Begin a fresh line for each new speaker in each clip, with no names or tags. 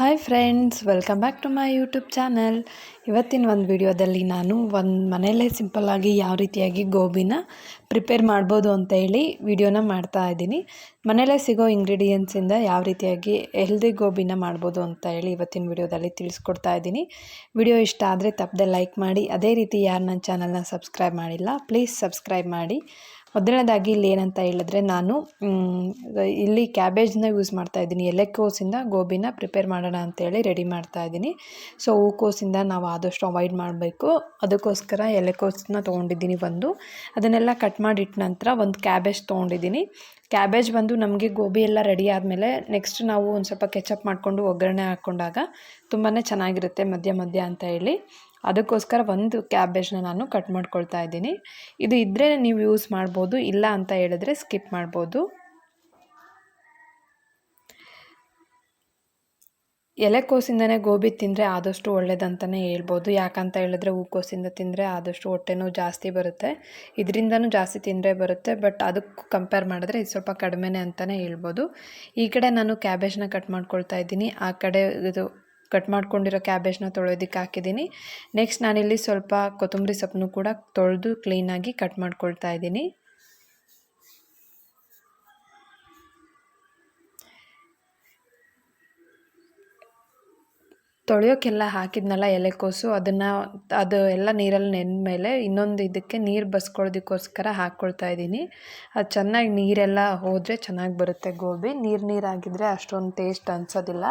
Hi friends welcome back to my YouTube channel ಇವತ್ತಿನ ಒಂದು ವಿಡಿಯೋದಲ್ಲಿ ನಾನು ಒಂದು ಮನೆಯಲ್ಲೇ ಸಿಂಪಲ್ಲಾಗಿ ಯಾವ ರೀತಿಯಾಗಿ ಗೋಬಿನ ಪ್ರಿಪೇರ್ ಮಾಡ್ಬೋದು ಅಂತ ಹೇಳಿ ವಿಡಿಯೋನ ಮಾಡ್ತಾ ಇದ್ದೀನಿ. ಮನೆಯಲ್ಲೇ ಸಿಗೋ ಇಂಗ್ರೀಡಿಯೆಂಟ್ಸಿಂದ ಯಾವ ರೀತಿಯಾಗಿ ಹೆಲ್ದಿ ಗೋಬಿನ ಮಾಡ್ಬೋದು ಅಂತ ಹೇಳಿ ಇವತ್ತಿನ ವಿಡಿಯೋದಲ್ಲಿ ತಿಳಿಸ್ಕೊಡ್ತಾ ಇದ್ದೀನಿ. ವಿಡಿಯೋ ಇಷ್ಟ ಆದರೆ ತಪ್ಪದೆ ಲೈಕ್ ಮಾಡಿ, ಅದೇ ರೀತಿ ಯಾರು ನನ್ನ ಚಾನಲ್ನ ಸಬ್ಸ್ಕ್ರೈಬ್ ಮಾಡಿಲ್ಲ ಪ್ಲೀಸ್ ಸಬ್ಸ್ಕ್ರೈಬ್ ಮಾಡಿ. ಮೊದಲನೇದಾಗಿ ಇಲ್ಲಿ ಏನಂತ ಹೇಳಿದ್ರೆ ನಾನು ಇಲ್ಲಿ ಕ್ಯಾಬೇಜ್ನ ಯೂಸ್ ಮಾಡ್ತಾ ಇದ್ದೀನಿ. ಎಲೆಕೋಸಿಂದ ಗೋಬಿನ ಪ್ರಿಪೇರ್ ಮಾಡೋಣ ಅಂತೇಳಿ ರೆಡಿ ಮಾಡ್ತಾ ಇದ್ದೀನಿ. ಸೊ ಹೂಕೋಸಿಂದ ನಾವು ಆದಷ್ಟು ಅವಾಯ್ಡ್ ಮಾಡಬೇಕು. ಅದಕ್ಕೋಸ್ಕರ ಎಲೆಕೋಸನ್ನ ತೊಗೊಂಡಿದ್ದೀನಿ ಒಂದು. ಅದನ್ನೆಲ್ಲ ಕಟ್ ಮಾಡಿಟ್ಟ ನಂತರ ಒಂದು ಕ್ಯಾಬೇಜ್ ತೊಗೊಂಡಿದ್ದೀನಿ. ಕ್ಯಾಬೇಜ್ ಬಂದು ನಮಗೆ ಗೋಬಿ ಎಲ್ಲ ರೆಡಿ ಆದಮೇಲೆ ನೆಕ್ಸ್ಟ್ ನಾವು ಒಂದು ಸ್ವಲ್ಪ ಕೆಚಪ್ ಮಾಡಿಕೊಂಡು ಒಗ್ಗರಣೆ ಹಾಕ್ಕೊಂಡಾಗ ತುಂಬಾ ಚೆನ್ನಾಗಿರುತ್ತೆ ಮಧ್ಯ ಮಧ್ಯ ಅಂತ ಹೇಳಿ. ಅದಕ್ಕೋಸ್ಕರ ಒಂದು ಕ್ಯಾಬೇಜ್ನ ನಾನು ಕಟ್ ಮಾಡ್ಕೊಳ್ತಾ ಇದ್ದೀನಿ. ಇದು ಇದ್ದರೆ ನೀವು ಯೂಸ್ ಮಾಡ್ಬೋದು, ಇಲ್ಲ ಅಂತ ಹೇಳಿದ್ರೆ ಸ್ಕಿಪ್ ಮಾಡ್ಬೋದು. ಎಲೆಕೋಸಿಂದನೇ ಗೋಬಿ ತಿಂದರೆ ಆದಷ್ಟು ಒಳ್ಳೇದಂತಲೇ ಹೇಳ್ಬೋದು. ಯಾಕಂತ ಹೇಳಿದ್ರೆ ಹೂಕೋಸಿಂದ ತಿಂದರೆ ಆದಷ್ಟು ಹೊಟ್ಟೆನೂ ಜಾಸ್ತಿ ಬರುತ್ತೆ. ಇದರಿಂದನೂ ಜಾಸ್ತಿ ತಿಂದರೆ ಬರುತ್ತೆ. ಬಟ್ ಅದಕ್ಕೂ ಕಂಪೇರ್ ಮಾಡಿದ್ರೆ ಇದು ಸ್ವಲ್ಪ ಕಡಿಮೆನೇ ಅಂತಲೇ ಹೇಳ್ಬೋದು. ಈ ಕಡೆ ನಾನು ಕ್ಯಾಬೇಜ್ನ ಕಟ್ ಮಾಡ್ಕೊಳ್ತಾ ಇದ್ದೀನಿ. ಆ ಕಡೆ ಇದು ಕಟ್ ಮಾಡ್ಕೊಂಡಿರೋ ಕ್ಯಾಬೇಜ್ನ ತೊಳೆಯೋದಕ್ಕೆ ಹಾಕಿದ್ದೀನಿ. ನೆಕ್ಸ್ಟ್ ನಾನಿಲ್ಲಿ ಸ್ವಲ್ಪ ಕೊತ್ತಂಬರಿ ಸೊಪ್ಪನ್ನು ಕೂಡ ತೊಳೆದು ಕ್ಲೀನಾಗಿ ಕಟ್ ಮಾಡ್ಕೊಳ್ತಾ ಇದ್ದೀನಿ. ತೊಳೆಯೋಕ್ಕೆಲ್ಲ ಹಾಕಿದ್ನಲ್ಲ ಎಲೆಕೋಸು ಅದನ್ನು ಅದು ಎಲ್ಲ ನೀರಲ್ಲಿ ನೆಂದ ಮೇಲೆ ಇನ್ನೊಂದು ಇದಕ್ಕೆ ನೀರು ಬಸ್ಕೊಳ್ಳೋದಕ್ಕೋಸ್ಕರ ಹಾಕ್ಕೊಳ್ತಾ ಇದ್ದೀನಿ. ಅದು ಚೆನ್ನಾಗಿ ನೀರೆಲ್ಲ ಹೋದರೆ ಚೆನ್ನಾಗಿ ಬರುತ್ತೆ ಗೋಬಿ. ನೀರು ನೀರಾಗಿದ್ದರೆ ಅಷ್ಟೊಂದು ಟೇಸ್ಟ್ ಅನಿಸೋದಿಲ್ಲ.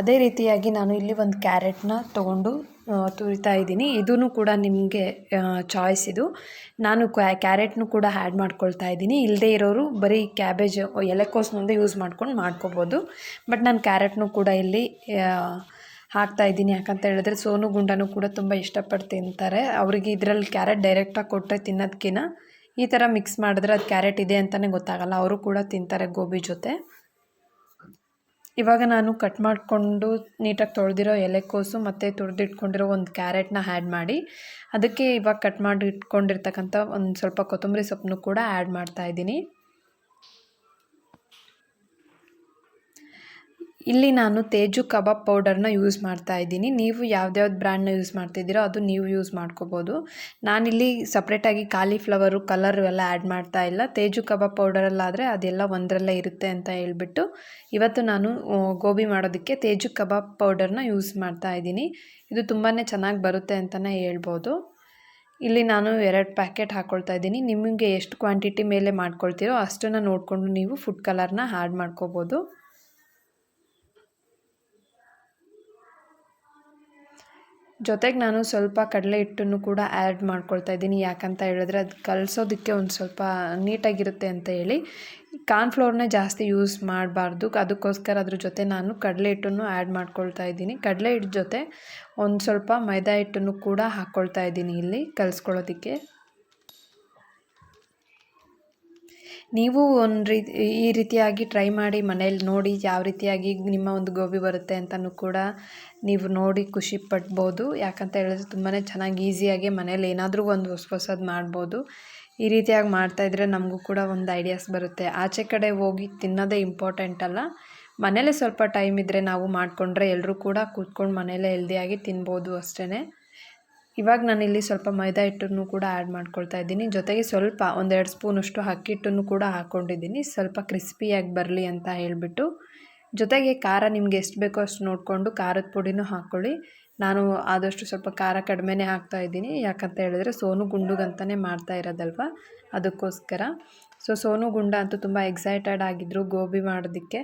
ಅದೇ ರೀತಿಯಾಗಿ ನಾನು ಇಲ್ಲಿ ಒಂದು ಕ್ಯಾರೆಟ್ನ ತೊಗೊಂಡು ತುರಿತಾ ಇದ್ದೀನಿ. ಇದೂ ಕೂಡ ನಿಮಗೆ ಚಾಯ್ಸ್ ಇದು. ನಾನು ಕ್ಯಾರೆಟ್ನು ಕೂಡ ಆ್ಯಡ್ ಮಾಡ್ಕೊಳ್ತಾ ಇದ್ದೀನಿ. ಇಲ್ಲದೇ ಇರೋರು ಬರೀ ಕ್ಯಾಬೇಜ್ ಎಲೆಕೋಸ್ನೊಂದೇ ಯೂಸ್ ಮಾಡ್ಕೊಂಡು ಮಾಡ್ಕೋಬೋದು. ಬಟ್ ನಾನು ಕ್ಯಾರೆಟ್ನು ಕೂಡ ಇಲ್ಲಿ ಹಾಕ್ತಾ ಇದ್ದೀನಿ. ಯಾಕಂತ ಹೇಳಿದ್ರೆ ಸೋನು ಗುಂಡನು ಕೂಡ ತುಂಬ ಇಷ್ಟಪಟ್ಟು ತಿಂತಾರೆ. ಅವರಿಗೆ ಇದರಲ್ಲಿ ಕ್ಯಾರೆಟ್ ಡೈರೆಕ್ಟಾಗಿ ಕೊಟ್ಟರೆ ತಿನ್ನೋದಕ್ಕಿಂತ ಈ ಥರ ಮಿಕ್ಸ್ ಮಾಡಿದ್ರೆ ಅದು ಕ್ಯಾರೆಟ್ ಇದೆ ಅಂತಲೇ ಗೊತ್ತಾಗಲ್ಲ. ಅವರು ಕೂಡ ತಿಂತಾರೆ ಗೋಬಿ ಜೊತೆ. ಇವಾಗ ನಾನು ಕಟ್ ಮಾಡಿಕೊಂಡು ನೀಟಾಗಿ ತೊಳೆದಿರೋ ಎಲೆಕೋಸು ಮತ್ತು ತುರಿದಿಟ್ಕೊಂಡಿರೋ ಒಂದು ಕ್ಯಾರೆಟ್ನ ಆ್ಯಡ್ ಮಾಡಿ, ಅದಕ್ಕೆ ಇವಾಗ ಕಟ್ ಮಾಡಿ ಇಟ್ಕೊಂಡಿರ್ತಕ್ಕಂಥ ಒಂದು ಸ್ವಲ್ಪ ಕೊತ್ತಂಬರಿ ಸೊಪ್ಪನ್ನು ಕೂಡ ಆ್ಯಡ್ ಮಾಡ್ತಾ ಇಲ್ಲಿ ನಾನು ತೇಜು ಕಬಾಬ್ ಪೌಡರ್ನ ಯೂಸ್ ಮಾಡ್ತಾ ಇದ್ದೀನಿ. ನೀವು ಯಾವ್ದ್ಯಾವ್ದು ಬ್ರ್ಯಾಂಡ್ನ ಯೂಸ್ ಮಾಡ್ತಿದ್ದೀರೋ ಅದು ನೀವು ಯೂಸ್ ಮಾಡ್ಕೋಬೋದು. ನಾನಿಲ್ಲಿ ಸಪ್ರೇಟಾಗಿ ಕಾಲಿಫ್ಲವರು ಕಲರ್ ಎಲ್ಲ ಆ್ಯಡ್ ಮಾಡ್ತಾ ಇಲ್ಲ. ತೇಜು ಕಬಾಬ್ ಪೌಡರಲ್ಲಾದರೆ ಅದೆಲ್ಲ ಒಂದರಲ್ಲೇ ಇರುತ್ತೆ ಅಂತ ಹೇಳ್ಬಿಟ್ಟು ಇವತ್ತು ನಾನು ಗೋಬಿ ಮಾಡೋದಕ್ಕೆ ತೇಜು ಕಬಾಬ್ ಪೌಡರ್ನ ಯೂಸ್ ಮಾಡ್ತಾ ಇದ್ದೀನಿ. ಇದು ತುಂಬಾ ಚೆನ್ನಾಗಿ ಬರುತ್ತೆ ಅಂತಲೇ ಹೇಳ್ಬೋದು. ಇಲ್ಲಿ ನಾನು ಎರಡು ಪ್ಯಾಕೆಟ್ ಹಾಕ್ಕೊಳ್ತಾ ಇದ್ದೀನಿ. ನಿಮಗೆ ಎಷ್ಟು ಕ್ವಾಂಟಿಟಿ ಮೇಲೆ ಮಾಡ್ಕೊಳ್ತೀರೋ ಅಷ್ಟನ್ನು ನೋಡಿಕೊಂಡು ನೀವು ಫುಡ್ ಕಲರ್ನ ಆ್ಯಡ್ ಮಾಡ್ಕೋಬೋದು. ಜೊತೆಗೆ ನಾನು ಸ್ವಲ್ಪ ಕಡಲೆ ಹಿಟ್ಟನ್ನು ಕೂಡ ಆ್ಯಡ್ ಮಾಡ್ಕೊಳ್ತಾ ಇದ್ದೀನಿ. ಯಾಕಂತ ಹೇಳಿದ್ರೆ ಅದು ಕಲಸೋದಕ್ಕೆ ಒಂದು ಸ್ವಲ್ಪ ನೀಟಾಗಿರುತ್ತೆ ಅಂತ ಹೇಳಿ. ಕಾರ್ನ್ಫ್ಲೋರ್ನೇ ಜಾಸ್ತಿ ಯೂಸ್ ಮಾಡಬಾರ್ದು. ಅದಕ್ಕೋಸ್ಕರ ಅದ್ರ ಜೊತೆ ನಾನು ಕಡಲೆ ಹಿಟ್ಟನ್ನು ಆ್ಯಡ್ ಮಾಡ್ಕೊಳ್ತಾ ಇದ್ದೀನಿ. ಕಡಲೆ ಹಿಟ್ಟು ಜೊತೆ ಒಂದು ಸ್ವಲ್ಪ ಮೈದಾ ಹಿಟ್ಟನ್ನು ಕೂಡ ಹಾಕ್ಕೊಳ್ತಾ ಇದ್ದೀನಿ ಇಲ್ಲಿ ಕಲಿಸ್ಕೊಳ್ಳೋದಕ್ಕೆ. ನೀವು ಒಂದು ರೀತಿ, ಈ ರೀತಿಯಾಗಿ ಟ್ರೈ ಮಾಡಿ ಮನೇಲಿ ನೋಡಿ ಯಾವ ರೀತಿಯಾಗಿ ನಿಮ್ಮ ಒಂದು ಗೋಬಿ ಬರುತ್ತೆ ಅಂತಲೂ ಕೂಡ ನೀವು ನೋಡಿ ಖುಷಿ ಪಡ್ಬೋದು. ಯಾಕಂತ ಹೇಳಿದ್ರೆ ತುಂಬಾ ಚೆನ್ನಾಗಿ ಈಸಿಯಾಗಿ ಮನೇಲಿ ಏನಾದರೂ ಒಂದು ಹೊಸ ಹೊಸದು ಮಾಡ್ಬೋದು. ಈ ರೀತಿಯಾಗಿ ಮಾಡ್ತಾಯಿದ್ರೆ ನಮಗೂ ಕೂಡ ಒಂದು ಐಡಿಯಾಸ್ ಬರುತ್ತೆ. ಆಚೆ ಕಡೆ ಹೋಗಿ ತಿನ್ನೋದೇ ಇಂಪಾರ್ಟೆಂಟ್ ಅಲ್ಲ. ಮನೇಲೇ ಸ್ವಲ್ಪ ಟೈಮ್ ಇದ್ದರೆ ನಾವು ಮಾಡಿಕೊಂಡ್ರೆ ಎಲ್ಲರೂ ಕೂಡ ಕೂತ್ಕೊಂಡು ಮನೇಲೇ ಹೆಲ್ದಿಯಾಗಿ ತಿನ್ಬೋದು ಅಷ್ಟೇ ಇವಾಗ ನಾನಿಲ್ಲಿ ಸ್ವಲ್ಪ ಮೈದಾ ಹಿಟ್ಟನ್ನು ಕೂಡ ಆ್ಯಡ್ ಮಾಡ್ಕೊಳ್ತಾ ಇದ್ದೀನಿ. ಜೊತೆಗೆ ಸ್ವಲ್ಪ ಒಂದೆರಡು ಸ್ಪೂನಷ್ಟು ಅಕ್ಕಿ ಹಿಟ್ಟನ್ನು ಕೂಡ ಹಾಕ್ಕೊಂಡಿದ್ದೀನಿ ಸ್ವಲ್ಪ ಕ್ರಿಸ್ಪಿಯಾಗಿ ಬರಲಿ ಅಂತ ಹೇಳಿಬಿಟ್ಟು. ಜೊತೆಗೆ ಖಾರ ನಿಮ್ಗೆ ಎಷ್ಟು ಬೇಕೋ ಅಷ್ಟು ನೋಡಿಕೊಂಡು ಖಾರದ ಪುಡಿನೂ ಹಾಕ್ಕೊಳ್ಳಿ ನಾನು ಆದಷ್ಟು ಸ್ವಲ್ಪ ಖಾರ ಕಡಿಮೆನೇ ಹಾಕ್ತಾ ಇದ್ದೀನಿ. ಯಾಕಂತ ಹೇಳಿದ್ರೆ ಸೋನು ಗುಂಡುಗಂತಲೇ ಮಾಡ್ತಾ ಇರೋದಲ್ವ? ಅದಕ್ಕೋಸ್ಕರ. ಸೊ ಸೋನು ಗುಂಡ ಅಂತೂ ತುಂಬ ಎಕ್ಸೈಟೆಡ್ ಆಗಿದ್ದರು ಗೋಬಿ ಮಾಡೋದಕ್ಕೆ.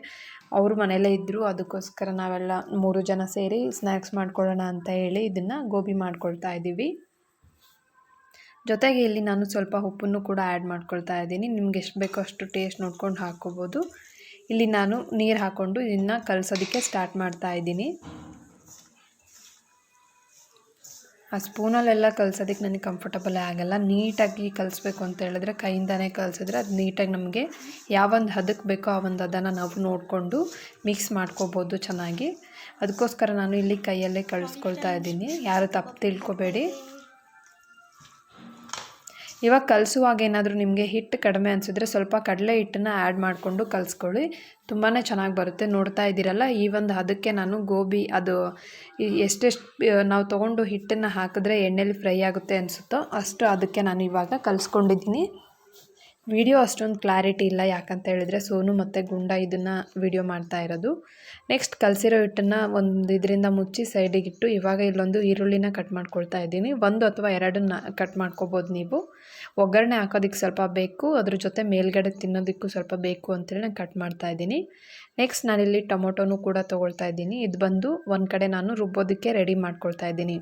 ಅವರು ಮನೆಯಲ್ಲೇ ಇದ್ದರು ಅದಕ್ಕೋಸ್ಕರ ನಾವೆಲ್ಲ ಮೂರು ಜನ ಸೇರಿ ಸ್ನ್ಯಾಕ್ಸ್ ಮಾಡ್ಕೊಳ್ಳೋಣ ಅಂತ ಹೇಳಿ ಇದನ್ನು ಗೋಬಿ ಮಾಡ್ಕೊಳ್ತಾ ಇದ್ದೀವಿ. ಜೊತೆಗೆ ಇಲ್ಲಿ ನಾನು ಸ್ವಲ್ಪ ಉಪ್ಪನ್ನು ಕೂಡ ಆ್ಯಡ್ ಮಾಡ್ಕೊಳ್ತಾ ಇದ್ದೀನಿ. ನಿಮ್ಗೆ ಎಷ್ಟು ಬೇಕೋ ಅಷ್ಟು ಟೇಸ್ಟ್ ನೋಡ್ಕೊಂಡು ಹಾಕ್ಕೋಬೋದು. ಇಲ್ಲಿ ನಾನು ನೀರು ಹಾಕ್ಕೊಂಡು ಇದನ್ನು ಕಲಸೋದಕ್ಕೆ ಸ್ಟಾರ್ಟ್ ಮಾಡ್ತಾ ಇದ್ದೀನಿ. ಆ ಸ್ಪೂನಲ್ಲೆಲ್ಲ ಕಲ್ಸೋದಕ್ಕೆ ನನಗೆ ಕಂಫರ್ಟಬಲೇ ಆಗೋಲ್ಲ. ನೀಟಾಗಿ ಕಲಿಸ್ಬೇಕು ಅಂತ ಹೇಳಿದ್ರೆ ಕೈಯಿಂದನೇ ಕಲಿಸಿದ್ರೆ ಅದು ನೀಟಾಗಿ ನಮಗೆ ಯಾವೊಂದು ಹದಕ್ಕೆ ಬೇಕೋ ಆ ಒಂದು ಹದನ ನಾವು ನೋಡಿಕೊಂಡು ಮಿಕ್ಸ್ ಮಾಡ್ಕೋಬೋದು ಚೆನ್ನಾಗಿ. ಅದಕ್ಕೋಸ್ಕರ ನಾನು ಇಲ್ಲಿ ಕೈಯಲ್ಲೇ ಕಳಿಸ್ಕೊಳ್ತಾ ಇದ್ದೀನಿ. ಯಾರು ತಪ್ಪು ತಿಳ್ಕೊಬೇಡಿ. ಇವಾಗ ಕಲಿಸುವಾಗ ಏನಾದರೂ ನಿಮಗೆ ಹಿಟ್ಟು ಕಡಿಮೆ ಅನಿಸಿದ್ರೆ ಸ್ವಲ್ಪ ಕಡಲೆ ಹಿಟ್ಟನ್ನ ಆ್ಯಡ್ ಮಾಡಿಕೊಂಡು ಕಲಿಸ್ಕೊಳ್ಳಿ. ತುಂಬಾ ಚೆನ್ನಾಗಿ ಬರುತ್ತೆ. ನೋಡ್ತಾ ಇದ್ದೀರಲ್ಲ, ಈ ಒಂದು ಅದಕ್ಕೆ ನಾನು ಗೋಬಿ, ಅದು ಎಷ್ಟೆಷ್ಟು ನಾವು ತೊಗೊಂಡು ಹಿಟ್ಟನ್ನು ಹಾಕಿದ್ರೆ ಎಣ್ಣೆಲಿ ಫ್ರೈ ಆಗುತ್ತೆ ಅನಿಸುತ್ತೋ ಅಷ್ಟು ಅದಕ್ಕೆ ನಾನು ಇವಾಗ ಕಲಿಸ್ಕೊಂಡಿದ್ದೀನಿ. ವಿಡಿಯೋ ಅಷ್ಟೊಂದು ಕ್ಲಾರಿಟಿ ಇಲ್ಲ ಯಾಕಂತ ಹೇಳಿದ್ರೆ ಸೋನು ಮತ್ತು ಗುಂಡ ಇದನ್ನು ವಿಡಿಯೋ ಮಾಡ್ತಾ ಇರೋದು. ನೆಕ್ಸ್ಟ್ ಕಲಸಿರೋ ಹಿಟ್ಟನ್ನು ಒಂದು ಇದರಿಂದ ಮುಚ್ಚಿ ಸೈಡಿಗಿಟ್ಟು ಇವಾಗ ಇಲ್ಲೊಂದು ಈರುಳ್ಳಿನ ಕಟ್ ಮಾಡ್ಕೊಳ್ತಾ ಇದ್ದೀನಿ. ಒಂದು ಅಥವಾ ಎರಡನ್ನ ಕಟ್ ಮಾಡ್ಕೋಬೋದು ನೀವು. ಒಗ್ಗರಣೆ ಹಾಕೋದಕ್ಕೆ ಸ್ವಲ್ಪ ಬೇಕು, ಅದ್ರ ಜೊತೆ ಮೇಲ್ಗಡೆ ತಿನ್ನೋದಕ್ಕೂ ಸ್ವಲ್ಪ ಬೇಕು ಅಂತೇಳಿ ನಾನು ಕಟ್ ಮಾಡ್ತಾ ಇದ್ದೀನಿ. ನೆಕ್ಸ್ಟ್ ನಾನಿಲ್ಲಿ ಟೊಮೊಟೊನೂ ಕೂಡ ತೊಗೊಳ್ತಾ ಇದ್ದೀನಿ. ಇದು ಬಂದು ಒಂದು ಕಡೆ ನಾನು ರುಬ್ಬೋದಕ್ಕೆ ರೆಡಿ ಮಾಡ್ಕೊಳ್ತಾ ಇದ್ದೀನಿ.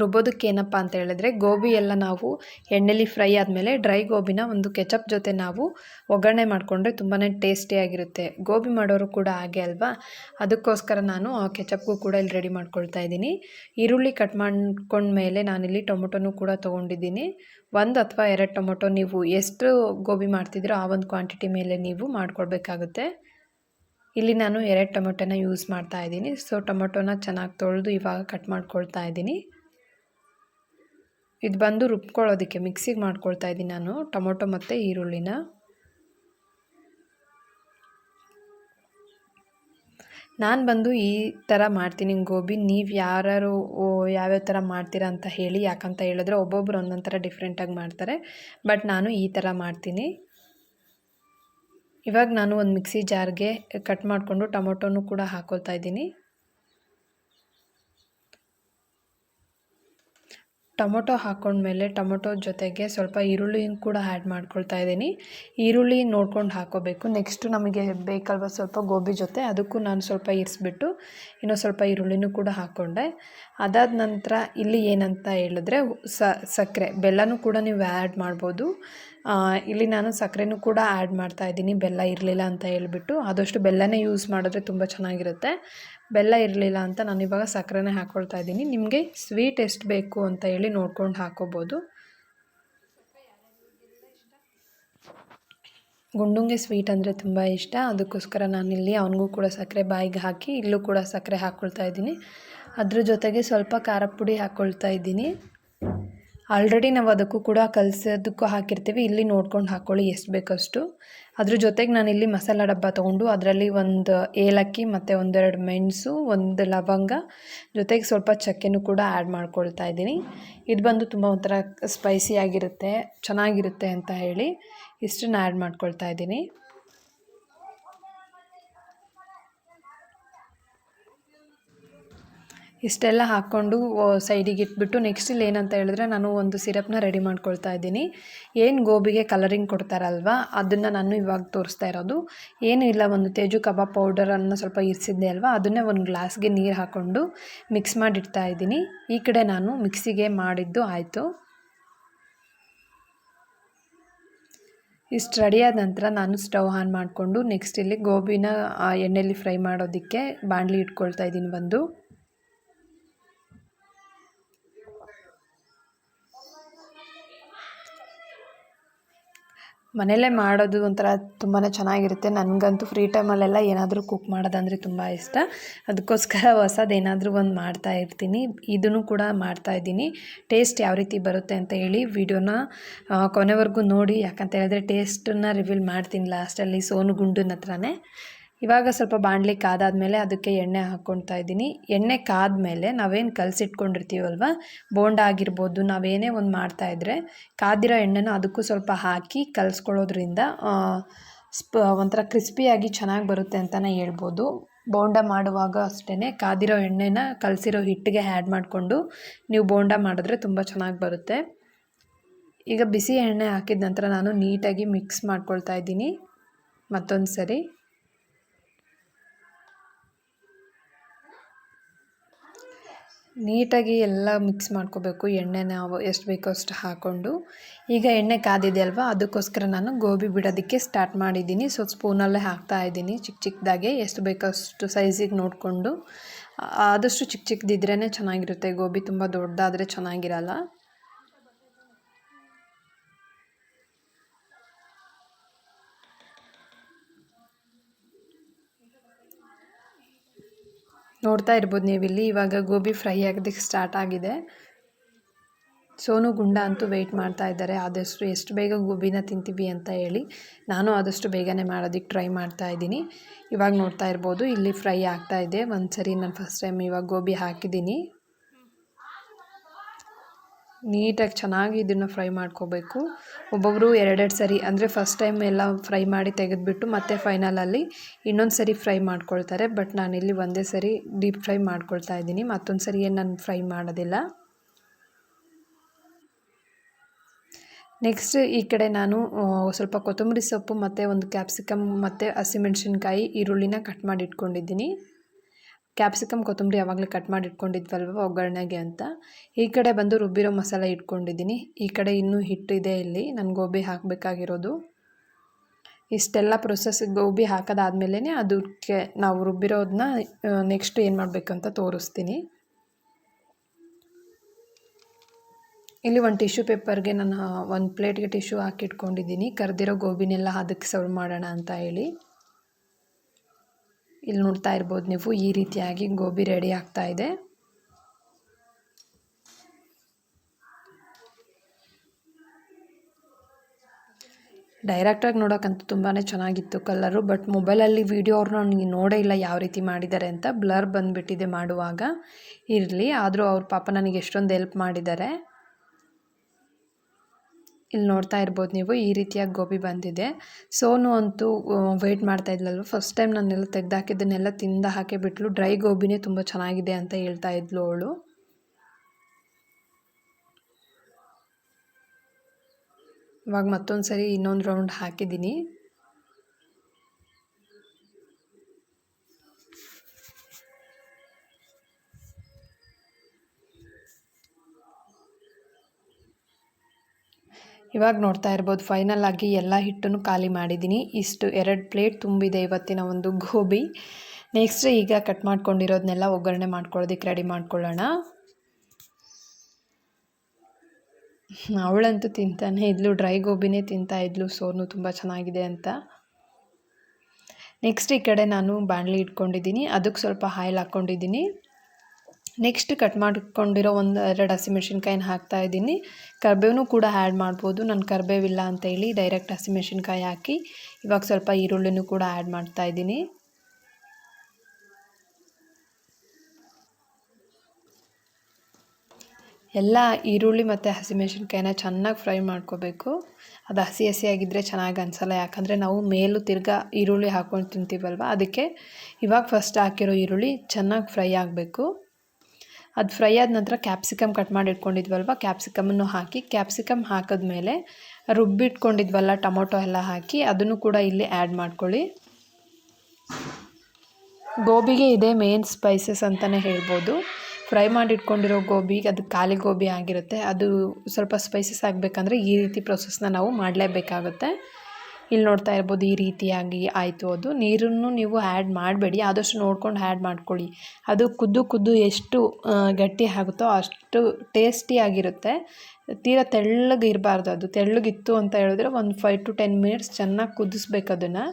ರುಬ್ಬೋದಕ್ಕೆ ಏನಪ್ಪ ಅಂತ ಹೇಳಿದ್ರೆ ಗೋಬಿ ಎಲ್ಲ ನಾವು ಎಣ್ಣೆಲಿ ಫ್ರೈ ಆದಮೇಲೆ ಡ್ರೈ ಗೋಬಿನ ಒಂದು ಕೆಚಪ್ ಜೊತೆ ನಾವು ಒಗ್ಗರಣೆ ಮಾಡಿಕೊಂಡ್ರೆ ತುಂಬಾ ಟೇಸ್ಟಿಯಾಗಿರುತ್ತೆ ಗೋಬಿ ಮಾಡೋರು ಕೂಡ ಹಾಗೆ ಅಲ್ವಾ? ಅದಕ್ಕೋಸ್ಕರ ನಾನು ಆ ಕೆಚಪ್ಗೂ ಕೂಡ ಇಲ್ಲಿ ರೆಡಿ ಮಾಡ್ಕೊಳ್ತಾ ಇದ್ದೀನಿ. ಈರುಳ್ಳಿ ಕಟ್ ಮಾಡ್ಕೊಂಡ್ಮೇಲೆ ನಾನಿಲ್ಲಿ ಟೊಮೊಟೊನೂ ಕೂಡ ತೊಗೊಂಡಿದ್ದೀನಿ. ಒಂದು ಅಥವಾ ಎರಡು ಟೊಮೊಟೊ ನೀವು ಎಷ್ಟು ಗೋಬಿ ಮಾಡ್ತಿದ್ರೋ ಆ ಒಂದು ಕ್ವಾಂಟಿಟಿ ಮೇಲೆ ನೀವು ಮಾಡ್ಕೊಳ್ಬೇಕಾಗುತ್ತೆ. ಇಲ್ಲಿ ನಾನು ಎರಡು ಟೊಮೊಟೊನ ಯೂಸ್ ಮಾಡ್ತಾ ಇದ್ದೀನಿ. ಸೊ ಟೊಮೊಟೊನ ಚೆನ್ನಾಗಿ ತೊಳೆದು ಇವಾಗ ಕಟ್ ಮಾಡ್ಕೊಳ್ತಾ ಇದ್ದೀನಿ. ಇದು ಬಂದು ರುಬ್ಕೊಳ್ಳೋದಕ್ಕೆ ಮಿಕ್ಸಿಗೆ ಮಾಡ್ಕೊಳ್ತಾ ಇದ್ದೀನಿ ನಾನು. ಟೊಮೊಟೊ ಮತ್ತು ಈರುಳ್ಳಿನ. ನಾನು ಬಂದು ಈ ಥರ ಮಾಡ್ತೀನಿ ಗೋಬಿ. ನೀವು ಯಾರು ಯಾವ್ಯಾವ ಥರ ಮಾಡ್ತೀರಾ ಅಂತ ಹೇಳಿ, ಯಾಕಂತ ಹೇಳಿದ್ರೆ ಒಬ್ಬೊಬ್ರು ಒಂದೊಂದು ಥರ ಡಿಫ್ರೆಂಟಾಗಿ ಮಾಡ್ತಾರೆ. ಬಟ್ ನಾನು ಈ ಥರ ಮಾಡ್ತೀನಿ. ಇವಾಗ ನಾನು ಒಂದು ಮಿಕ್ಸಿ ಜಾರ್ಗೆ ಕಟ್ ಮಾಡಿಕೊಂಡು ಟೊಮೊಟೊನೂ ಕೂಡ ಹಾಕ್ಕೊಳ್ತಾ ಇದ್ದೀನಿ. ಟೊಮೊಟೊ ಹಾಕೊಂಡ್ಮೇಲೆ ಟೊಮೊಟೊ ಜೊತೆಗೆ ಸ್ವಲ್ಪ ಈರುಳ್ಳಿ ಕೂಡ ಆ್ಯಡ್ ಮಾಡ್ಕೊಳ್ತಾ ಇದ್ದೀನಿ. ಈರುಳ್ಳಿ ನೋಡ್ಕೊಂಡು ಹಾಕೋಬೇಕು. ನೆಕ್ಸ್ಟು ನಮಗೆ ಬೇಕಲ್ವ ಸ್ವಲ್ಪ ಗೋಬಿ ಜೊತೆ, ಅದಕ್ಕೂ ನಾನು ಸ್ವಲ್ಪ ಇರಿಸ್ಬಿಟ್ಟು ಇನ್ನೂ ಸ್ವಲ್ಪ ಈರುಳ್ಳಿನೂ ಕೂಡ ಹಾಕ್ಕೊಂಡೆ ಅದಾದ ನಂತರ ಇಲ್ಲಿ ಏನಂತ ಹೇಳಿದ್ರೆ ಸಕ್ಕರೆ. ಬೆಲ್ಲನೂ ಕೂಡ ನೀವು ಆ್ಯಡ್ ಮಾಡ್ಬೋದು. ಇಲ್ಲಿ ನಾನು ಸಕ್ಕರೆನೂ ಕೂಡ ಆ್ಯಡ್ ಮಾಡ್ತಾ ಇದ್ದೀನಿ. ಬೆಲ್ಲ ಇರಲಿಲ್ಲ ಅಂತ ಹೇಳಿಬಿಟ್ಟು. ಆದಷ್ಟು ಬೆಲ್ಲನೇ ಯೂಸ್ ಮಾಡಿದ್ರೆ ತುಂಬ ಚೆನ್ನಾಗಿರುತ್ತೆ. ಬೆಲ್ಲ ಇರಲಿಲ್ಲ ಅಂತ ನಾನು ಇವಾಗ ಸಕ್ಕರೆನೇ ಹಾಕ್ಕೊಳ್ತಾ ಇದ್ದೀನಿ. ನಿಮಗೆ ಸ್ವೀಟ್ ಎಷ್ಟು ಬೇಕು ಅಂತ ಹೇಳಿ ನೋಡ್ಕೊಂಡು ಹಾಕೋಬೋದು. ಗುಂಡುಂಗೆ ಸ್ವೀಟ್ ಅಂದರೆ ತುಂಬ ಇಷ್ಟ. ಅದಕ್ಕೋಸ್ಕರ ನಾನು ಇಲ್ಲಿ ಅವನಿಗೂ ಕೂಡ ಸಕ್ಕರೆ ಬಾಯಿಗೆ ಹಾಕಿ ಇಲ್ಲೂ ಕೂಡ ಸಕ್ಕರೆ ಹಾಕ್ಕೊಳ್ತಾ ಇದ್ದೀನಿ. ಅದ್ರ ಜೊತೆಗೆ ಸ್ವಲ್ಪ ಖಾರ ಪುಡಿ ಹಾಕ್ಕೊಳ್ತಾ ಇದ್ದೀನಿ. ಆಲ್ರೆಡಿ ನಾವು ಅದಕ್ಕೂ ಕೂಡ ಕಲಸೋದಕ್ಕೂ ಹಾಕಿರ್ತೀವಿ. ಇಲ್ಲಿ ನೋಡ್ಕೊಂಡು ಹಾಕ್ಕೊಳ್ಳಿ ಎಷ್ಟು ಬೇಕಷ್ಟು. ಅದ್ರ ಜೊತೆಗೆ ನಾನು ಇಲ್ಲಿ ಮಸಾಲ ಡಬ್ಬ ತೊಗೊಂಡು ಅದರಲ್ಲಿ ಒಂದು ಏಲಕ್ಕಿ ಮತ್ತು ಒಂದೆರಡು ಮೆಣಸು, ಒಂದು ಲವಂಗ, ಜೊತೆಗೆ ಸ್ವಲ್ಪ ಚಕ್ಕೆನೂ ಕೂಡ ಆ್ಯಡ್ ಮಾಡ್ಕೊಳ್ತಾ ಇದ್ದೀನಿ. ಇದು ಬಂದು ತುಂಬ ಒಂಥರ ಸ್ಪೈಸಿಯಾಗಿರುತ್ತೆ ಚೆನ್ನಾಗಿರುತ್ತೆ ಅಂತ ಹೇಳಿ ಇಷ್ಟನ್ನು ಆ್ಯಡ್ ಮಾಡ್ಕೊಳ್ತಾ ಇದ್ದೀನಿ. ಇಷ್ಟೆಲ್ಲ ಹಾಕ್ಕೊಂಡು ಸೈಡಿಗೆ ಇಟ್ಬಿಟ್ಟು ನೆಕ್ಸ್ಟ್ ಇಲ್ಲಿ ಏನಂತ ಹೇಳಿದ್ರೆ ನಾನು ಒಂದು ಸಿರಪ್ನ ರೆಡಿ ಮಾಡ್ಕೊಳ್ತಾ ಇದ್ದೀನಿ. ಏನು ಗೋಬಿಗೆ ಕಲರಿಂಗ್ ಕೊಡ್ತಾರಲ್ವಾ, ಅದನ್ನು ನಾನು ಇವಾಗ ತೋರಿಸ್ತಾ ಇರೋದು. ಏನು ಇಲ್ಲ, ಒಂದು ತೇಜು ಕಬಾಬ್ ಪೌಡರನ್ನು ಸ್ವಲ್ಪ ಇರಿಸಿದ್ದೆ ಅಲ್ವಾ, ಅದನ್ನೇ ಒಂದು ಗ್ಲಾಸ್ಗೆ ನೀರು ಹಾಕ್ಕೊಂಡು ಮಿಕ್ಸ್ ಮಾಡಿಡ್ತಾ ಇದ್ದೀನಿ. ಈ ಕಡೆ ನಾನು ಮಿಕ್ಸಿಗೆ ಮಾಡಿದ್ದು ಆಯಿತು. ಇಷ್ಟು ರೆಡಿಯಾದ ನಂತರ ನಾನು ಸ್ಟವ್ ಆನ್ ಮಾಡಿಕೊಂಡು ನೆಕ್ಸ್ಟ್ ಇಲ್ಲಿ ಗೋಬಿನ ಎಣ್ಣೆಯಲ್ಲಿ ಫ್ರೈ ಮಾಡೋದಕ್ಕೆ ಬಾಣಲಿ ಇಟ್ಕೊಳ್ತಾ ಇದ್ದೀನಿ ಬಂದು ಮನೆಯಲ್ಲೇ ಮಾಡೋದು ಒಂಥರ ತುಂಬಾ ಚೆನ್ನಾಗಿರುತ್ತೆ. ನನಗಂತೂ ಫ್ರೀ ಟೈಮಲ್ಲೆಲ್ಲ ಏನಾದರೂ ಕುಕ್ ಮಾಡೋದಂದರೆ ತುಂಬ ಇಷ್ಟ. ಅದಕ್ಕೋಸ್ಕರ ಹೊಸದೇನಾದರೂ ಒಂದು ಮಾಡ್ತಾ ಇರ್ತೀನಿ. ಇದನ್ನು ಕೂಡ ಮಾಡ್ತಾ ಇದ್ದೀನಿ. ಟೇಸ್ಟ್ ಯಾವ ರೀತಿ ಬರುತ್ತೆ ಅಂತ ಹೇಳಿ ವಿಡಿಯೋನ ಕೊನೆವರೆಗೂ ನೋಡಿ. ಯಾಕಂತ ಹೇಳಿದ್ರೆ ಟೇಸ್ಟನ್ನು ರಿವೀಲ್ ಮಾಡ್ತೀನಿ ಲಾಸ್ಟಲ್ಲಿ ಸೋನು ಗುಂಡನ ಹತ್ರನೇ. ಇವಾಗ ಸ್ವಲ್ಪ ಬಾಣಲಿ ಕಾದಾದಮೇಲೆ ಅದಕ್ಕೆ ಎಣ್ಣೆ ಹಾಕ್ಕೊಳ್ತಾ ಇದ್ದೀನಿ. ಎಣ್ಣೆ ಕಾದ್ಮೇಲೆ ನಾವೇನು ಕಲಸಿಟ್ಕೊಂಡಿರ್ತೀವಲ್ವ? ಬೋಂಡ ಆಗಿರ್ಬೋದು, ನಾವೇನೇ ಒಂದು ಮಾಡ್ತಾಯಿದ್ರೆ ಕಾದಿರೋ ಎಣ್ಣೆನ ಅದಕ್ಕೂ ಸ್ವಲ್ಪ ಹಾಕಿ ಕಲಸ್ಕೊಳ್ಳೋದ್ರಿಂದ ಸ್ಪ, ಒಂಥರ ಕ್ರಿಸ್ಪಿಯಾಗಿ ಚೆನ್ನಾಗಿ ಬರುತ್ತೆ ಅಂತಲೇ ಹೇಳ್ಬೋದು. ಬೋಂಡ ಮಾಡುವಾಗ ಅಷ್ಟೇ ಕಾದಿರೋ ಎಣ್ಣೆನ ಕಲಸಿರೋ ಹಿಟ್ಟಿಗೆ ಆ್ಯಡ್ ಮಾಡಿಕೊಂಡು ನೀವು ಬೋಂಡ ಮಾಡಿದ್ರೆ ತುಂಬ ಚೆನ್ನಾಗಿ ಬರುತ್ತೆ. ಈಗ ಬಿಸಿ ಎಣ್ಣೆ ಹಾಕಿದ ನಂತರ ನಾನು ನೀಟಾಗಿ ಮಿಕ್ಸ್ ಮಾಡ್ಕೊಳ್ತಾ ಇದ್ದೀನಿ. ಮತ್ತೊಂದು ಸರಿ ನೀಟಾಗಿ ಎಲ್ಲ ಮಿಕ್ಸ್ ಮಾಡ್ಕೋಬೇಕು. ಎಣ್ಣೆ ನಾವು ಎಷ್ಟು ಬೇಕೋ ಅಷ್ಟು ಹಾಕ್ಕೊಂಡು ಈಗ ಎಣ್ಣೆ ಕಾದಿದೆ ಅಲ್ವಾ? ಅದಕ್ಕೋಸ್ಕರ ನಾನು ಗೋಬಿ ಬಿಡೋದಕ್ಕೆ ಸ್ಟಾರ್ಟ್ ಮಾಡಿದ್ದೀನಿ. ಸೊ ಸ್ಪೂನಲ್ಲೇ ಹಾಕ್ತಾ ಇದ್ದೀನಿ. ಚಿಕ್ಕ ಚಿಕ್ಕದಾಗೆ ಎಷ್ಟು ಬೇಕೋ ಅಷ್ಟು ಸೈಜಿಗೆ ನೋಡಿಕೊಂಡು. ಆದಷ್ಟು ಚಿಕ್ಕ ಚಿಕ್ಕದಿದ್ರೇ ಚೆನ್ನಾಗಿರುತ್ತೆ. ಗೋಬಿ ತುಂಬ ದೊಡ್ಡದಾದರೆ ಚೆನ್ನಾಗಿರಲ್ಲ. ನೋಡ್ತಾ ಇರ್ಬೋದು ನೀವಿಲ್ಲಿ. ಇವಾಗ ಗೋಬಿ ಫ್ರೈ ಆಗೋದಕ್ಕೆ ಸ್ಟಾರ್ಟ್ ಆಗಿದೆ. ಸೋನು ಗುಂಡ ಅಂತೂ ವೆಯ್ಟ್ ಮಾಡ್ತಾ ಇದ್ದಾರೆ. ಆದಷ್ಟು ಎಷ್ಟು ಬೇಗ ಗೋಬಿನ ತಿಂತೀವಿ ಅಂತ ಹೇಳಿ ನಾನು ಆದಷ್ಟು ಬೇಗನೆ ಮಾಡೋದಕ್ಕೆ ಟ್ರೈ ಮಾಡ್ತಾ ಇದ್ದೀನಿ. ಇವಾಗ ನೋಡ್ತಾ ಇರ್ಬೋದು, ಇಲ್ಲಿ ಫ್ರೈ ಆಗ್ತಾ ಇದೆ. ಒಂದು ಸರಿ ನಾನು ಫಸ್ಟ್ ಟೈಮ್ ಇವಾಗ ಗೋಬಿ ಹಾಕಿದ್ದೀನಿ. ನೀಟಾಗಿ ಚೆನ್ನಾಗಿ ಇದನ್ನು ಫ್ರೈ ಮಾಡ್ಕೋಬೇಕು. ಒಬ್ಬೊಬ್ಬರು ಎರಡೆರಡು ಸರಿ, ಅಂದರೆ ಫಸ್ಟ್ ಟೈಮ್ ಎಲ್ಲ ಫ್ರೈ ಮಾಡಿ ತೆಗೆದುಬಿಟ್ಟು ಮತ್ತೆ ಫೈನಲಲ್ಲಿ ಇನ್ನೊಂದು ಸರಿ ಫ್ರೈ ಮಾಡ್ಕೊಳ್ತಾರೆ. ಬಟ್ ನಾನು ಇಲ್ಲಿ ಒಂದೇ ಸರಿ ಡೀಪ್ ಫ್ರೈ ಮಾಡ್ಕೊಳ್ತಾ ಇದ್ದೀನಿ. ಮತ್ತೊಂದು ಸರಿ ಏನು ನಾನು ಫ್ರೈ ಮಾಡೋದಿಲ್ಲ. ನೆಕ್ಸ್ಟ್ ಈ ಕಡೆ ನಾನು ಸ್ವಲ್ಪ ಕೊತ್ತಂಬರಿ ಸೊಪ್ಪು ಮತ್ತು ಒಂದು ಕ್ಯಾಪ್ಸಿಕಮ್ ಮತ್ತು ಹಸಿಮೆಣ್ಸಿನ್ಕಾಯಿ ಈರುಳ್ಳಿನ ಕಟ್ ಮಾಡಿ ಇಟ್ಕೊಂಡಿದ್ದೀನಿ. ಕ್ಯಾಪ್ಸಿಕಮ್ ಕೊತ್ತಂಬರಿ ಯಾವಾಗಲೇ ಕಟ್ ಮಾಡಿ ಇಟ್ಕೊಂಡಿದ್ವಲ್ವ ಒಗ್ಗರಣೆಗೆ ಅಂತ. ಈ ಕಡೆ ಬಂದು ರುಬ್ಬಿರೋ ಮಸಾಲೆ ಇಟ್ಕೊಂಡಿದ್ದೀನಿ. ಈ ಕಡೆ ಇನ್ನೂ ಹಿಟ್ಟಿದೆ ಇಲ್ಲಿ. ನಾನು ಗೋಬಿ ಹಾಕಬೇಕಾಗಿರೋದು. ಇಷ್ಟೆಲ್ಲ ಪ್ರೊಸೆಸ್ ಗೋಬಿ ಹಾಕೋದಾದ್ಮೇಲೆ ಅದಕ್ಕೆ ನಾವು ರುಬ್ಬಿರೋದನ್ನ ನೆಕ್ಸ್ಟ್ ಏನು ಮಾಡಬೇಕು ಅಂತ ತೋರಿಸ್ತೀನಿ. ಇಲ್ಲಿ ಒಂದು ಟಿಶ್ಯೂ ಪೇಪರ್ಗೆ ನಾನು ಒಂದು ಪ್ಲೇಟ್ಗೆ ಟಿಶ್ಯೂ ಹಾಕಿಟ್ಕೊಂಡಿದ್ದೀನಿ. ಕರೆದಿರೋ ಗೋಬಿನೆಲ್ಲ ಅದಕ್ಕೆ ಸರ್ವ್ ಮಾಡೋಣ ಅಂತ ಹೇಳಿ. ಇಲ್ಲಿ ನೋಡ್ತಾ ಇರ್ಬೋದು ನೀವು ಈ ರೀತಿಯಾಗಿ ಗೋಬಿ ರೆಡಿ ಆಗ್ತಾ ಇದೆ. ಡೈರೆಕ್ಟಾಗಿ ನೋಡೋಕ್ಕಂತೂ ತುಂಬಾ ಚೆನ್ನಾಗಿತ್ತು ಕಲರು, ಬಟ್ ಮೊಬೈಲಲ್ಲಿ ವೀಡಿಯೋ ಅವ್ರನ್ನ ನನಗೆ ನೋಡೇ ಇಲ್ಲ ಯಾವ ರೀತಿ ಮಾಡಿದ್ದಾರೆ ಅಂತ ಬ್ಲರ್ ಬಂದುಬಿಟ್ಟಿದೆ ಮಾಡುವಾಗ. ಇರಲಿ, ಆದರೂ ಅವ್ರ ಪಾಪ ನನಗೆ ಎಷ್ಟೊಂದು ಹೆಲ್ಪ್ ಮಾಡಿದ್ದಾರೆ. ಇಲ್ಲಿ ನೋಡ್ತಾ ಇರ್ಬೋದು ನೀವು, ಈ ರೀತಿಯಾಗಿ ಗೋಬಿ ಬಂದಿದೆ. ಸೋನು ಅಂತೂ ವೆಯ್ಟ್ ಮಾಡ್ತಾ ಇದ್ಲಲ್ವ? ಫಸ್ಟ್ ಟೈಮ್ ನಾನೆಲ್ಲ ತೆಗ್ದಾಕಿದ್ದನ್ನೆಲ್ಲ ತಿಂದ ಹಾಕಿ ಬಿಟ್ಲು. ಡ್ರೈ ಗೋಬಿನೇ ತುಂಬ ಚೆನ್ನಾಗಿದೆ ಅಂತ ಹೇಳ್ತಾ ಇದ್ಲು ಅವಳು. ಇವಾಗ ಮತ್ತೊಂದು ಸರಿ ಇನ್ನೊಂದು ರೌಂಡ್ ಹಾಕಿದ್ದೀನಿ. ಇವಾಗ ನೋಡ್ತಾ ಇರ್ಬೋದು ಫೈನಲ್ ಆಗಿ ಎಲ್ಲ ಹಿಟ್ಟನ್ನು ಖಾಲಿ ಮಾಡಿದ್ದೀನಿ. ಇಷ್ಟು ಎರಡು ಪ್ಲೇಟ್ ತುಂಬಿದೆ ಇವತ್ತಿನ ಒಂದು ಗೋಬಿ. ನೆಕ್ಸ್ಟ್ ಈಗ ಕಟ್ ಮಾಡ್ಕೊಂಡಿರೋದನ್ನೆಲ್ಲ ಒಗ್ಗರಣೆ ಮಾಡ್ಕೊಳ್ಳೋದಕ್ಕೆ ರೆಡಿ ಮಾಡ್ಕೊಳ್ಳೋಣ. ಅವಳಂತೂ ತಿಂತಾನೆ ಇದ್ಲು ಡ್ರೈ ಗೋಬಿನೇ ತಿಂತಾ ಇದ್ಲು ಸೋನು ತುಂಬ ಚೆನ್ನಾಗಿದೆ ಅಂತ. ನೆಕ್ಸ್ಟ್ ಈ ಕಡೆ ನಾನು ಬಾಣಲಿ ಇಟ್ಕೊಂಡಿದ್ದೀನಿ, ಅದಕ್ಕೆ ಸ್ವಲ್ಪ ಆಯಿಲ್ ಹಾಕ್ಕೊಂಡಿದ್ದೀನಿ. ನೆಕ್ಸ್ಟ್ ಕಟ್ ಮಾಡಿಕೊಂಡಿರೋ ಒಂದು ಎರಡು ಹಸಿಮೆಣ್ಸಿನ್ಕಾಯಿನ ಹಾಕ್ತಾ ಇದ್ದೀನಿ. ಕರ್ಬೇವೂ ಕೂಡ ಆ್ಯಡ್ ಮಾಡ್ಬೋದು. ನಾನು ಕರ್ಬೇವಿಲ್ಲ ಅಂತ ಹೇಳಿ ಡೈರೆಕ್ಟ್ ಹಸಿಮೆಣ್ಸಿನ್ಕಾಯಿ ಹಾಕಿ ಇವಾಗ ಸ್ವಲ್ಪ ಈರುಳ್ಳಿನೂ ಕೂಡ ಆ್ಯಡ್ ಮಾಡ್ತಾ ಇದ್ದೀನಿ. ಎಲ್ಲ ಈರುಳ್ಳಿ ಮತ್ತು ಹಸಿಮೆಣ್ಸಿನ್ಕಾಯಿನ ಚೆನ್ನಾಗಿ ಫ್ರೈ ಮಾಡ್ಕೋಬೇಕು. ಅದು ಹಸಿ ಹಸಿಯಾಗಿದ್ದರೆ ಚೆನ್ನಾಗಿ ಅನಿಸಲ್ಲ. ಯಾಕಂದರೆ ನಾವು ಮೇಲೂ ತಿರ್ಗಾ ಈರುಳ್ಳಿ ಹಾಕ್ಕೊಂಡು ತಿಂತೀವಲ್ವ? ಅದಕ್ಕೆ ಇವಾಗ ಫಸ್ಟ್ ಹಾಕಿರೋ ಈರುಳ್ಳಿ ಚೆನ್ನಾಗಿ ಫ್ರೈ ಆಗಬೇಕು. ಅದು ಫ್ರೈ ಆದ ನಂತರ ಕ್ಯಾಪ್ಸಿಕಮ್ ಕಟ್ ಮಾಡಿ ಇಟ್ಕೊಂಡಿದ್ವಲ್ವ? ಕ್ಯಾಪ್ಸಿಕಮನ್ನು ಹಾಕಿ, ಕ್ಯಾಪ್ಸಿಕಮ್ ಹಾಕಿದ್ಮೇಲೆ ರುಬ್ಬಿಟ್ಕೊಂಡಿದ್ವಲ್ಲ ಟೊಮೊಟೊ ಎಲ್ಲ ಹಾಕಿ, ಅದನ್ನು ಕೂಡ ಇಲ್ಲಿ ಆ್ಯಡ್ ಮಾಡ್ಕೊಳ್ಳಿ. ಗೋಬಿಗೆ ಇದೇ ಮೇನ್ ಸ್ಪೈಸಸ್ ಅಂತಲೇ ಹೇಳ್ಬೋದು. ಫ್ರೈ ಮಾಡಿಟ್ಕೊಂಡಿರೋ ಗೋಬಿ, ಅದು ಖಾಲಿ ಗೋಬಿ ಆಗಿರುತ್ತೆ. ಅದು ಸ್ವಲ್ಪ ಸ್ಪೈಸಸ್ ಆಗಬೇಕಂದ್ರೆ ಈ ರೀತಿ ಪ್ರೊಸೆಸ್ನ ನಾವು ಮಾಡಲೇಬೇಕಾಗುತ್ತೆ. ಇಲ್ಲಿ ನೋಡ್ತಾ ಇರ್ಬೋದು ಈ ರೀತಿಯಾಗಿ ಆಯಿತು ಅದು. ನೀರನ್ನು ನೀವು ಆ್ಯಡ್ ಮಾಡಬೇಡಿ. ಆದಷ್ಟು ನೋಡ್ಕೊಂಡು ಆ್ಯಡ್ ಮಾಡ್ಕೊಳ್ಳಿ. ಅದು ಕುದ್ದು ಕುದ್ದು ಎಷ್ಟು ಗಟ್ಟಿ ಆಗುತ್ತೋ ಅಷ್ಟು ಟೇಸ್ಟಿಯಾಗಿರುತ್ತೆ ತೀರಾ ತೆಳ್ಳಗೆ ಇರಬಾರ್ದು ಅದು. ತೆಳ್ಳಗಿತ್ತು ಅಂತ ಹೇಳಿದ್ರೆ ಒಂದು ಫೈವ್ ಟು ಟೆನ್ ಮಿನಿಟ್ಸ್ ಚೆನ್ನಾಗಿ ಕುದಿಸ್ಬೇಕು ಅದನ್ನು.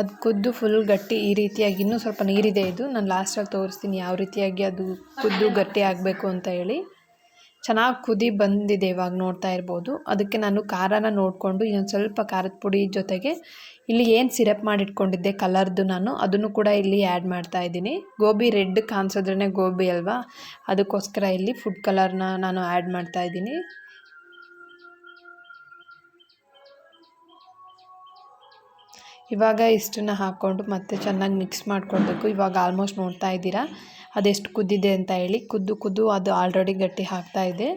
ಅದು ಕುದ್ದು ಫುಲ್ ಗಟ್ಟಿ ಈ ರೀತಿಯಾಗಿ ಇನ್ನೂ ಸ್ವಲ್ಪ ನೀರಿದೆ ಇದು. ನಾನು ಲಾಸ್ಟಲ್ಲಿ ತೋರಿಸ್ತೀನಿ ಯಾವ ರೀತಿಯಾಗಿ ಅದು ಕುದ್ದು ಗಟ್ಟಿ ಆಗಬೇಕು ಅಂತ ಹೇಳಿ. ಚೆನ್ನಾಗಿ ಕುದಿ ಬಂದಿದೆ ಇವಾಗ ನೋಡ್ತಾ ಇರ್ಬೋದು. ಅದಕ್ಕೆ ನಾನು ಖಾರನ ನೋಡಿಕೊಂಡು ಇನ್ನೊಂದು ಸ್ವಲ್ಪ ಖಾರದ ಪುಡಿ ಜೊತೆಗೆ ಇಲ್ಲಿ ಏನು ಸಿರಪ್ ಮಾಡಿಟ್ಕೊಂಡಿದ್ದೆ ಕಲರ್ದು ನಾನು, ಅದನ್ನು ಕೂಡ ಇಲ್ಲಿ ಆ್ಯಡ್ ಮಾಡ್ತಾ ಇದ್ದೀನಿ. ಗೋಬಿ ರೆಡ್ ಕಾಣಿಸಿದ್ರೇ ಗೋಬಿ ಅಲ್ವಾ? ಅದಕ್ಕೋಸ್ಕರ ಇಲ್ಲಿ ಫುಡ್ ಕಲರ್ನ ನಾನು ಆ್ಯಡ್ ಮಾಡ್ತಾ ಇದ್ದೀನಿ. ಇವಾಗ ಇಷ್ಟನ್ನು ಹಾಕ್ಕೊಂಡು ಮತ್ತೆ ಚೆನ್ನಾಗಿ ಮಿಕ್ಸ್ ಮಾಡ್ಕೊಳ್ಬೇಕು. ಇವಾಗ ಆಲ್ಮೋಸ್ಟ್ ನೋಡ್ತಾ ಇದ್ದೀರಾ? ಅದೆಷ್ಟು ಕುದ್ದಿದೆ ಅಂತ ಹೇಳಿ ಕುದ್ದು ಕುದ್ದು ಅದು ಆಲ್ರೆಡಿ ಗಟ್ಟಿ ಹಾಕ್ತಾ ಇದೆ.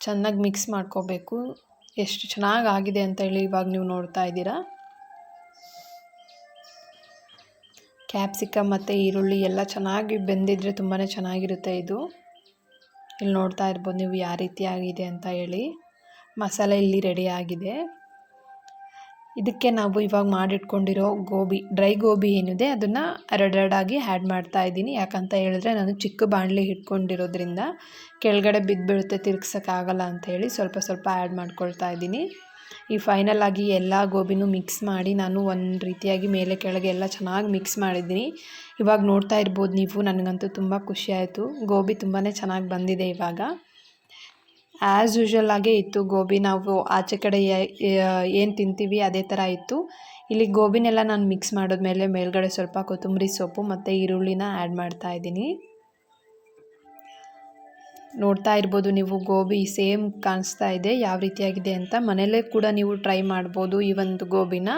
ಚೆನ್ನಾಗಿ ಮಿಕ್ಸ್ ಮಾಡ್ಕೋಬೇಕು. ಎಷ್ಟು ಚೆನ್ನಾಗಿ ಆಗಿದೆ ಅಂತ ಹೇಳಿ ಇವಾಗ ನೀವು ನೋಡ್ತಾ ಇದ್ದೀರಾ? ಕ್ಯಾಪ್ಸಿಕಮ್ ಮತ್ತು ಈರುಳ್ಳಿ ಎಲ್ಲ ಚೆನ್ನಾಗಿ ಬೆಂದಿದ್ರೆ ತುಂಬಾ ಚೆನ್ನಾಗಿರುತ್ತೆ ಇದು. ಇಲ್ಲಿ ನೋಡ್ತಾ ಇರ್ಬೋದು ನೀವು ಯಾವ ರೀತಿ ಆಗಿದೆ ಅಂತ ಹೇಳಿ. ಮಸಾಲೆ ಇಲ್ಲಿ ರೆಡಿ ಆಗಿದೆ. ಇದಕ್ಕೆ ನಾವು ಇವಾಗ ಮಾಡಿಟ್ಕೊಂಡಿರೋ ಗೋಬಿ, ಡ್ರೈ ಗೋಬಿ ಏನಿದೆ ಅದನ್ನು ಎರಡೆರಡಾಗಿ ಆ್ಯಡ್ ಮಾಡ್ತಾ ಇದ್ದೀನಿ. ಯಾಕಂತ ಹೇಳಿದ್ರೆ ನಾನು ಚಿಕ್ಕ ಬಾಣಲಿ ಇಟ್ಕೊಂಡಿರೋದ್ರಿಂದ ಕೆಳಗಡೆ ಬಿದ್ದುಬಿಡುತ್ತೆ, ತಿರ್ಗ್ಸೋಕ್ಕಾಗಲ್ಲ ಅಂತ ಹೇಳಿ ಸ್ವಲ್ಪ ಸ್ವಲ್ಪ ಆ್ಯಡ್ ಮಾಡ್ಕೊಳ್ತಾ ಇದ್ದೀನಿ. ಈ ಫೈನಲ್ ಆಗಿ ಎಲ್ಲ ಗೋಬಿನೂ ಮಿಕ್ಸ್ ಮಾಡಿ ನಾನು ಒಂದು ರೀತಿಯಾಗಿ ಮೇಲೆ ಕೆಳಗೆ ಎಲ್ಲ ಚೆನ್ನಾಗಿ ಮಿಕ್ಸ್ ಮಾಡಿದ್ದೀನಿ. ಇವಾಗ ನೋಡ್ತಾ ಇರ್ಬೋದು ನೀವು, ನನಗಂತೂ ತುಂಬ ಖುಷಿ ಆಯಿತು. ಗೋಬಿ ತುಂಬಾ ಚೆನ್ನಾಗಿ ಬಂದಿದೆ ಇವಾಗ. ಆ್ಯಸ್ ಯೂಶ್ವಲ್ ಆಗೇ ಇತ್ತು. ಗೋಬಿ ನಾವು ಆಚೆ ಕಡೆ ಏನು ತಿಂತೀವಿ ಅದೇ ಥರ ಇತ್ತು. ಇಲ್ಲಿ ಗೋಬಿನೆಲ್ಲ ನಾನು ಮಿಕ್ಸ್ ಮಾಡಿದ್ಮೇಲೆ ಮೇಲ್ಗಡೆ ಸ್ವಲ್ಪ ಕೊತ್ತಂಬರಿ ಸೊಪ್ಪು ಮತ್ತು ಈರುಳ್ಳಿನ ಆ್ಯಡ್ ಮಾಡ್ತಾ ಇದ್ದೀನಿ. ನೋಡ್ತಾ ಇರ್ಬೋದು ನೀವು ಗೋಬಿ ಸೇಮ್ ಕಾಣಿಸ್ತಾ ಇದೆ, ಯಾವ ರೀತಿಯಾಗಿದೆ ಅಂತ. ಮನೇಲೇ ಕೂಡ ನೀವು ಟ್ರೈ ಮಾಡ್ಬೋದು ಈ ಒಂದು ಗೋಬಿನ.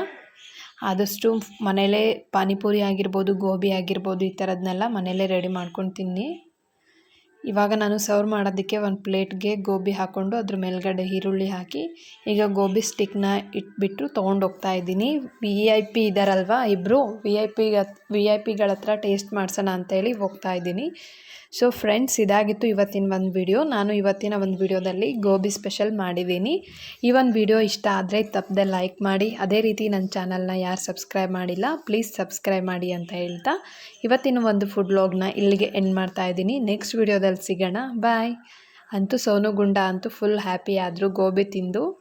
ಆದಷ್ಟು ಮನೇಲೇ ಪಾನಿಪುರಿ ಆಗಿರ್ಬೋದು, ಗೋಬಿ ಆಗಿರ್ಬೋದು ಈ ಥರದನ್ನೆಲ್ಲ ಮನೇಲೇ ರೆಡಿ ಮಾಡ್ಕೊಂಡು ತಿನ್ನಿ. ಇವಾಗ ನಾನು ಸರ್ವ್ ಮಾಡೋದಕ್ಕೆ ಒಂದು ಪ್ಲೇಟ್ಗೆ ಗೋಬಿ ಹಾಕ್ಕೊಂಡು ಅದ್ರ ಮೇಲ್ಗಡೆ ಈರುಳ್ಳಿ ಹಾಕಿ, ಈಗ ಗೋಬಿ ಸ್ಟಿಕ್ನ ಇಟ್ಬಿಟ್ಟು ತೊಗೊಂಡೋಗ್ತಾ ಇದ್ದೀನಿ. ವಿ ಐ ಪಿ ಇದ್ದಾರಲ್ವ ಇಬ್ಬರು V I P V I ಪಿಗಳ ಹತ್ರ ಟೇಸ್ಟ್ ಮಾಡಿಸೋಣ ಅಂತೇಳಿ ಹೋಗ್ತಾ ಇದ್ದೀನಿ. ಸೊ ಫ್ರೆಂಡ್ಸ್ ಇದಾಗಿತ್ತು ಇವತ್ತಿನ ಒಂದು ವಿಡಿಯೋ. ನಾನು ಇವತ್ತಿನ ಒಂದು ವಿಡಿಯೋದಲ್ಲಿ ಗೋಬಿ ಸ್ಪೆಷಲ್ ಮಾಡಿದ್ದೀನಿ. ಈ ಒಂದು ವಿಡಿಯೋ ಇಷ್ಟ ಆದರೆ ತಪ್ಪದೆ ಲೈಕ್ ಮಾಡಿ. ಅದೇ ರೀತಿ ನನ್ನ ಚಾನಲ್ನ ಯಾರು ಸಬ್ಸ್ಕ್ರೈಬ್ ಮಾಡಿಲ್ಲ, ಪ್ಲೀಸ್ ಸಬ್ಸ್ಕ್ರೈಬ್ ಮಾಡಿ ಅಂತ ಹೇಳ್ತಾ. ಇವತ್ತಿನ ಒಂದು ಫುಡ್ ಲಾಗ್ನ ಇಲ್ಲಿಗೆ ಎಂಡ್ ಮಾಡ್ತಾ ಇದ್ದೀನಿ. ನೆಕ್ಸ್ಟ್ ಸಿಗೋಣ. ಬಾಯ್. ಅಂತೂ ಸೋನು ಗುಂಡ ಅಂತೂ ಫುಲ್ ಹ್ಯಾಪಿ ಆದರು ಗೋಬಿ ತಿಂದು